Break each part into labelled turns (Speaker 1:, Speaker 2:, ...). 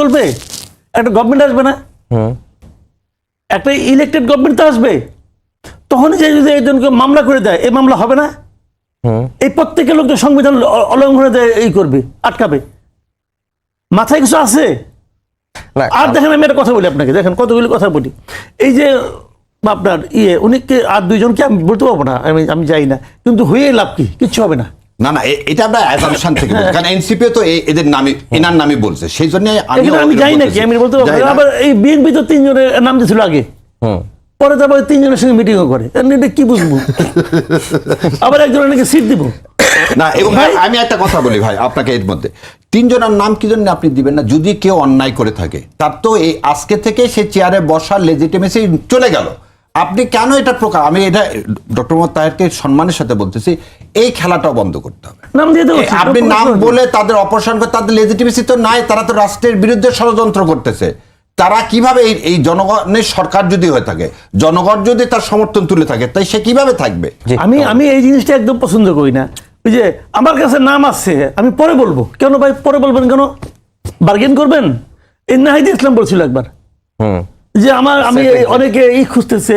Speaker 1: চলবে? একটা গভর্নমেন্ট আসবে না? একটা ইলেকটেড গভর্নমেন্ট তো আসবে। তখন যে যদি একজনকে মামলা করে দেয় এই মামলা হবে না? এই প্রত্যেকের লোক তো সংবিধান অলঙ্ঘনে দেয় এই করবে আটকাবে। মাথায় কিছু আছে? আর দেখেন আমি একটা কথা বলি আপনাকে। দেখেন কতগুলি কথা বলি। এই যে আপনার ইয়ে উনিকে আর দুইজনকে আমি বলতে পারব না। আমি আমি যাই না। কিন্তু হয়ে লাভ কি? কিচ্ছু হবে না।
Speaker 2: না না এটা আমরা অ্যাজামশন থেকে বলছি। কারণ এনসিপি তো এদের নামে এনার নামে বলছে। সেই জন্য
Speaker 1: এখানে আমি যাই নাকি? আমি বলতে আবার এই বিএনপি তো তিনজনের নাম দিয়েছিল আগে।
Speaker 3: হুম।
Speaker 1: পরে তারপর তিনজনের সঙ্গে মিটিংও করে। তাহলে এটা কি বুঝব? আবার একজনের নাকি সিট দিব।
Speaker 2: না এবং
Speaker 1: ভাই-
Speaker 2: আমি একটা কথা বলি ভাই আপনাকে এর মধ্যে। তিনজনের নাম কি জন্য আপনি দিবেন না? যদি কেউ অন্যায় করে থাকে তার তো এই আজকে থেকে সে চেয়ারে বসার লেজিটিমেসি চলে গেল। আপনি কেন এটা প্রকার আমি এটা ডক্টর মোহাম্মদ তাহেরকে সম্মানের সাথে বলতেছি এই খেলাটাও বন্ধ করতে হবে।
Speaker 1: নাম দিয়ে দেবো
Speaker 2: আপনি নাম বলে তাদের অপসারণ করে তাদের লেজিটিমেসি তো নাই তারা তো রাষ্ট্রের বিরুদ্ধে ষড়যন্ত্র করতেছে। তারা কীভাবে এই- এই জনগণের সরকার যদি হয়ে থাকে জনগণ যদি তার সমর্থন তুলে থাকে তাই সে কীভাবে থাকবে?
Speaker 1: আমি আমি এই জিনিসটা একদম পছন্দ করি না। ওই যে আমার কাছে নাম আছে আমি পরে বলব। কেন ভাই পরে বলবেন কেন? বার্গেন করবেন? এই নাহিদ ইসলাম বলছিল একবার।
Speaker 3: হুম।
Speaker 1: যে আমার আমি অনেকে ই খুঁজতেছে।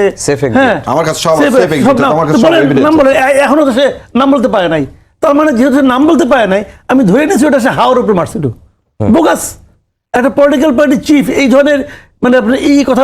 Speaker 1: হ্যাঁ
Speaker 2: আমার কাছে সব আমার কাছে
Speaker 1: তো
Speaker 2: সব
Speaker 1: বলেন,
Speaker 2: evidence
Speaker 1: নাম বলে এখনও তো সে নাম বলতে পারে নাই। তার মানে যেহেতু নাম বলতে পারে নাই আমি ধরে নিয়েছি ওটা সে হাওয়ার উপরে মারছিল বোগাস একটা পলিটিক্যাল পার্টির চিফ এই ধরনের মানে আপনার এই কথা